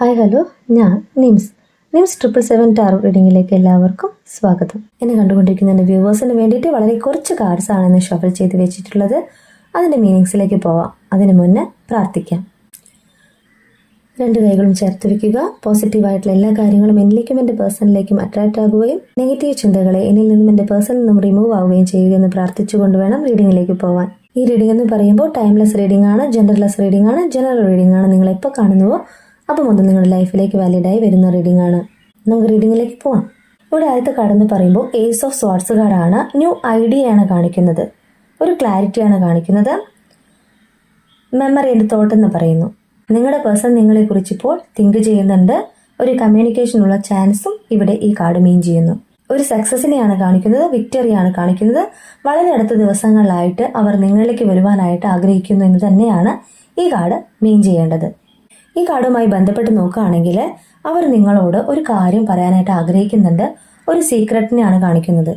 Hi hello. ഞാൻ Nims. Nims triple seven tarot റീഡിങ്ങിലേക്ക് എല്ലാവർക്കും സ്വാഗതം. എന്നെ കണ്ടുകൊണ്ടിരിക്കുന്ന എന്റെ വ്യൂവേഴ്സിന് വേണ്ടിയിട്ട് വളരെ കുറച്ച് കാർഡ്സ് ആണ് ഇന്ന് ഷഫിൾ ചെയ്ത് വെച്ചിട്ടുള്ളത് അതിന്റെ മീനിങ്സിലേക്ക് പോവാം. അതിന് മുന്നേ പ്രാർത്ഥിക്കാം. രണ്ട് കൈകളും ചേർത്ത് വെക്കുക. പോസിറ്റീവായിട്ടുള്ള എല്ലാ കാര്യങ്ങളും എന്നിലേക്കും എന്റെ പേഴ്സണിലേക്കും അട്രാക്റ്റ് ആകുകയും നെഗറ്റീവ് ചിന്തകളെ എന്നിൽ നിന്നും എന്റെ പേഴ്സണിൽ നിന്നും റിമൂവ് ആവുകയും ചെയ്യുക എന്ന് പ്രാർത്ഥിച്ചുകൊണ്ട് വേണം റീഡിങ്ങിലേക്ക് പോവാൻ. ഈ റീഡിംഗ് എന്ന് പറയുമ്പോൾ ടൈംലെസ് റീഡിംഗ് ആണ് ജെൻഡർലെസ് റീഡിംഗ് ആണ് ജനറൽ റീഡിംഗ് ആണ്. നിങ്ങൾ എപ്പോൾ കാണുന്നുവോ അപ്പോൾ മുതൽ നിങ്ങളുടെ ലൈഫിലേക്ക് വാലിഡായി വരുന്ന റീഡിംഗ് ആണ്. നമുക്ക് റീഡിങ്ങിലേക്ക് പോവാം. ഇവിടെ ആദ്യത്തെ കാർഡ് എന്ന് പറയുമ്പോൾ ഏസ് ഓഫ് സ്വാർട്സ് കാർഡാണ് ന്യൂ ഐഡിയയാണ് കാണിക്കുന്നത്. ഒരു ക്ലാരിറ്റിയാണ് കാണിക്കുന്നത്. മെമ്മറി ആൻഡ് തോട്ട് എന്ന് പറയുന്നു. നിങ്ങളുടെ പേഴ്സൺ നിങ്ങളെക്കുറിച്ച് ഇപ്പോൾ തിങ്ക് ചെയ്യുന്നുണ്ട്. ഒരു കമ്മ്യൂണിക്കേഷനുള്ള ചാൻസും ഇവിടെ ഈ കാർഡ് മീൻ ചെയ്യുന്നു. ഒരു സക്സസിനെയാണ് കാണിക്കുന്നത്. വിക്ടറിയാണ് കാണിക്കുന്നത്. വളരെ അടുത്ത ദിവസങ്ങളിലായിട്ട് അവർ നിങ്ങളിലേക്ക് വരുവാനായിട്ട് ആഗ്രഹിക്കുന്നു എന്ന് തന്നെയാണ് ഈ കാർഡ് മീൻ ചെയ്യേണ്ടത്. ഈ കാർഡുമായി ബന്ധപ്പെട്ട് നോക്കുകയാണെങ്കിൽ അവർ നിങ്ങളോട് ഒരു കാര്യം പറയാനായിട്ട് ആഗ്രഹിക്കുന്നുണ്ട്. ഒരു സീക്രട്ടിനെയാണ് കാണിക്കുന്നത്.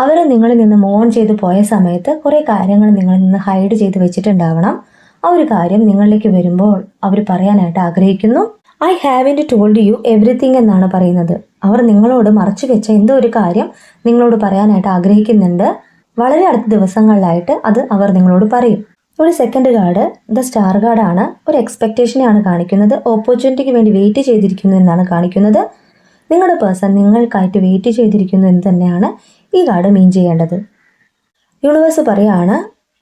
അവർ നിങ്ങളിൽ നിന്ന് മോൺ ചെയ്ത് പോയ സമയത്ത് കുറേ കാര്യങ്ങൾ നിങ്ങളിൽ നിന്ന് ഹൈഡ് ചെയ്ത് വെച്ചിട്ടുണ്ടാവണം. ആ ഒരു കാര്യം നിങ്ങളിലേക്ക് വരുമ്പോൾ അവർ പറയാനായിട്ട് ആഗ്രഹിക്കുന്നു. I haven't told you everything എന്നാണ് പറയുന്നത്. അവർ നിങ്ങളോട് മറച്ചു വെച്ച എന്തോ ഒരു കാര്യം നിങ്ങളോട് പറയാനായിട്ട് ആഗ്രഹിക്കുന്നുണ്ട്. വളരെ അടുത്ത ദിവസങ്ങളിലായിട്ട് അത് അവർ നിങ്ങളോട് പറയും. ഒരു സെക്കൻഡ് കാർഡ് ദ സ്റ്റാർ കാർഡാണ് ഒരു എക്സ്പെക്റ്റേഷനെയാണ് കാണിക്കുന്നത്. ഓപ്പർച്യൂണിറ്റിക്ക് വേണ്ടി വെയിറ്റ് ചെയ്തിരിക്കുന്നു എന്നാണ് കാണിക്കുന്നത്. നിങ്ങളുടെ പേഴ്സൺ നിങ്ങൾക്കായിട്ട് വെയിറ്റ് ചെയ്തിരിക്കുന്നു എന്ന് തന്നെയാണ് ഈ കാർഡ് മീൻ ചെയ്യേണ്ടത്. യൂണിവേഴ്സ് പറയാണ്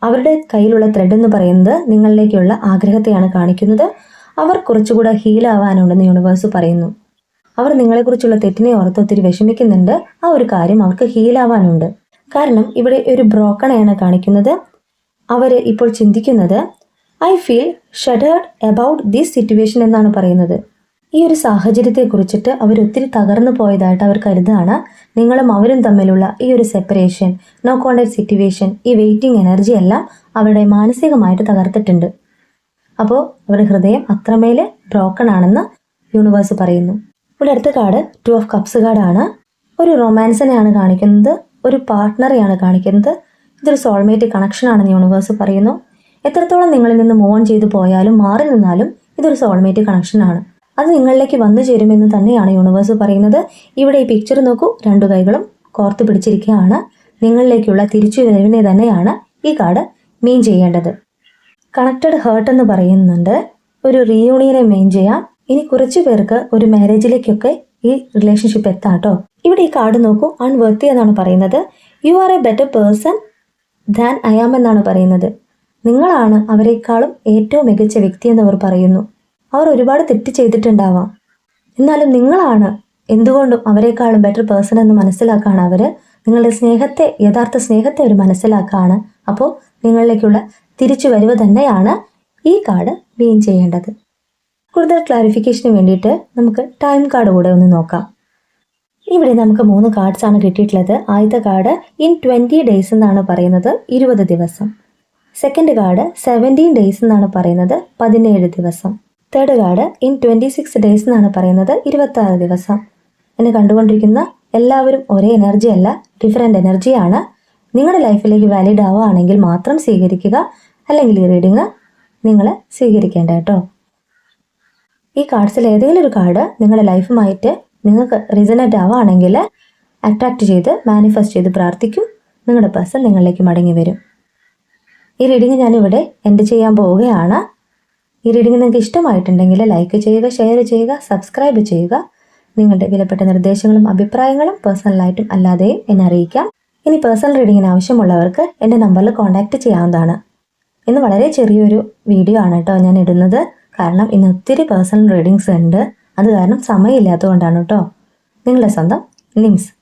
അവരുടെ കയ്യിലുള്ള ത്രെഡ് എന്ന് പറയുന്നത് നിങ്ങളിലേക്കുള്ള ആഗ്രഹത്തെയാണ് കാണിക്കുന്നത്. അവർ കുറച്ചുകൂടെ ഹീലാവാനുണ്ടെന്ന് യൂണിവേഴ്സ് പറയുന്നു. അവർ നിങ്ങളെക്കുറിച്ചുള്ള തെറ്റിനെ ഓർത്ത് ഒത്തിരി വിഷമിക്കുന്നുണ്ട്. ആ ഒരു കാര്യം അവർക്ക് ഹീലാവാനുണ്ട് കാരണം ഇവിടെ ഒരു ബ്രോക്കണയാണ് കാണിക്കുന്നത്. അവർ ഇപ്പോൾ ചിന്തിക്കുന്നത് I feel shattered about this situation എന്നാണ് പറയുന്നത്. ഈ ഒരു സാഹചര്യത്തെ കുറിച്ചിട്ട് അവർ ഒത്തിരി തകർന്നു പോയതായിട്ട് അവർ കരുതുകയാണ്. നിങ്ങളും അവരും തമ്മിലുള്ള ഈ ഒരു സെപ്പറേഷൻ നോ കോണ്ടാക്ട് സിറ്റുവേഷൻ ഈ വെയിറ്റിംഗ് എനർജി എല്ലാം അവരുടെ മാനസികമായിട്ട് തകർത്തിട്ടുണ്ട്. അപ്പോൾ അവരുടെ ഹൃദയം അത്രമേൽ ബ്രോക്കൺ ആണെന്ന് യൂണിവേഴ്സ് പറയുന്നു. ഇവിടെ അടുത്ത കാർഡ് ടു ഓഫ് കപ്സ് കാർഡാണ് ഒരു റൊമാൻസിനെയാണ് കാണിക്കുന്നത് ഒരു പാർട്ട്ണറെയാണ് കാണിക്കുന്നത്. ഇതൊരു സോൾമേറ്റ് കണക്ഷൻ ആണെന്ന് യൂണിവേഴ്സ് പറയുന്നു. എത്രത്തോളം നിങ്ങളിൽ നിന്ന് മോൺ ചെയ്തു പോയാലും മാറി നിന്നാലും ഇതൊരു സോൾമേറ്റ് കണക്ഷനാണ് അത് നിങ്ങളിലേക്ക് വന്നു ചേരുമെന്ന് തന്നെയാണ് യൂണിവേഴ്സ് പറയുന്നത്. ഇവിടെ ഈ പിക്ചർ നോക്കൂ. രണ്ടു കൈകളും കോർത്ത് പിടിച്ചിരിക്കുകയാണ്. നിങ്ങളിലേക്കുള്ള തിരിച്ചു വരവിനെ തന്നെയാണ് ഈ കാർഡ് മീൻ ചെയ്യേണ്ടത്. കണക്റ്റഡ് ഹേർട്ട് എന്ന് പറയുന്നുണ്ട്. ഒരു റീയൂണിയനെ മെയിൻ ചെയ്യാം. ഇനി കുറച്ചു പേർക്ക് ഒരു മാരേജിലേക്കൊക്കെ ഈ റിലേഷൻഷിപ്പ് എത്താം കേട്ടോ. ഇവിടെ ഈ കാർഡ് നോക്കൂ. അൺവർത്തി എന്നാണ് പറയുന്നത്. You are a better person than I'm എന്നാണ് പറയുന്നത്. നിങ്ങളാണ് അവരെക്കാളും ഏറ്റവും മികച്ച വ്യക്തി എന്നവർ പറയുന്നു. അവർ ഒരുപാട് തെറ്റ് ചെയ്തിട്ടുണ്ടാവാം. എന്നാലും നിങ്ങളാണ് എന്തുകൊണ്ടും അവരെക്കാളും ബെറ്റർ പേഴ്സൺ എന്ന് മനസ്സിലാക്കാണ് അവർ നിങ്ങളുടെ സ്നേഹത്തെ യഥാർത്ഥ സ്നേഹത്തെ അവർ മനസ്സിലാക്കുകയാണ് അപ്പോൾ നിങ്ങളിലേക്കുള്ള തിരിച്ചു വരവ് തന്നെയാണ് ഈ കാർഡ് മീൻ ചെയ്യേണ്ടത്. കൂടുതൽ ക്ലാരിഫിക്കേഷന് വേണ്ടിയിട്ട് നമുക്ക് ടൈം കാർഡ് കൂടെ ഒന്ന് നോക്കാം. ഇവിടെ നമുക്ക് മൂന്ന് കാർഡ്സ് ആണ് കിട്ടിയിട്ടുള്ളത്. ആദ്യത്തെ കാർഡ് ഇൻ ട്വന്റി ഡേയ്സ് എന്നാണ് പറയുന്നത് ഇരുപത് ദിവസം. സെക്കൻഡ് കാർഡ് സെവന്റീൻ ഡേയ്സ് എന്നാണ് പറയുന്നത് പതിനേഴ് ദിവസം. Third card in twenty six days എന്നാണ് പറയുന്നത് ഇരുപത്താറ് ദിവസം. എന്നെ കണ്ടുകൊണ്ടിരിക്കുന്ന എല്ലാവരും ഒരേ എനർജി അല്ല ഡിഫറെന്റ് എനർജിയാണ് നിങ്ങളുടെ ലൈഫിലേക്ക് വാലിഡ് ആവുകയാണെങ്കിൽ മാത്രം സ്വീകരിക്കുക അല്ലെങ്കിൽ ഈ റീഡിങ് നിങ്ങൾ സ്വീകരിക്കേണ്ട കേട്ടോ. ഈ കാർഡ്സിൽ ഏതെങ്കിലും ഒരു കാർഡ് നിങ്ങളുടെ ലൈഫുമായിട്ട് നിങ്ങൾക്ക് റീസണേറ്റ് ആവുകയാണെങ്കിൽ അട്രാക്റ്റ് ചെയ്ത് മാനിഫെസ്റ്റ് ചെയ്ത് പ്രാർത്ഥിക്കും. നിങ്ങളുടെ പേഴ്സൺ നിങ്ങളിലേക്ക് മടങ്ങി വരും. ഈ റീഡിങ് ഞാനിവിടെ എന്റെ ചെയ്യാൻ പോവുകയാണ്. ഈ റീഡിങ് നിങ്ങൾക്ക് ഇഷ്ടമായിട്ടുണ്ടെങ്കിൽ ലൈക്ക് ചെയ്യുക ഷെയർ ചെയ്യുക സബ്സ്ക്രൈബ് ചെയ്യുക. നിങ്ങളുടെ വിലപ്പെട്ട നിർദ്ദേശങ്ങളും അഭിപ്രായങ്ങളും പേഴ്സണലായിട്ടും അല്ലാതെയും എന്നെ അറിയിക്കാം. ഇനി പേഴ്സണൽ റീഡിങ്ങിന് ആവശ്യമുള്ളവർക്ക് എന്റെ നമ്പറിൽ കോൺടാക്റ്റ് ചെയ്യാവുന്നതാണ്. ഇന്ന് വളരെ ചെറിയൊരു വീഡിയോ ആണ് കേട്ടോ ഞാൻ ഇടുന്നത്. കാരണം ഇന്ന് ഒത്തിരി പേഴ്സണൽ റീഡിങ്സ് ഉണ്ട്. അത് കാരണം സമയമില്ലാത്തതുകൊണ്ടാണ് കേട്ടോ. നിങ്ങളുടെ സ്വന്തം നിംസ്.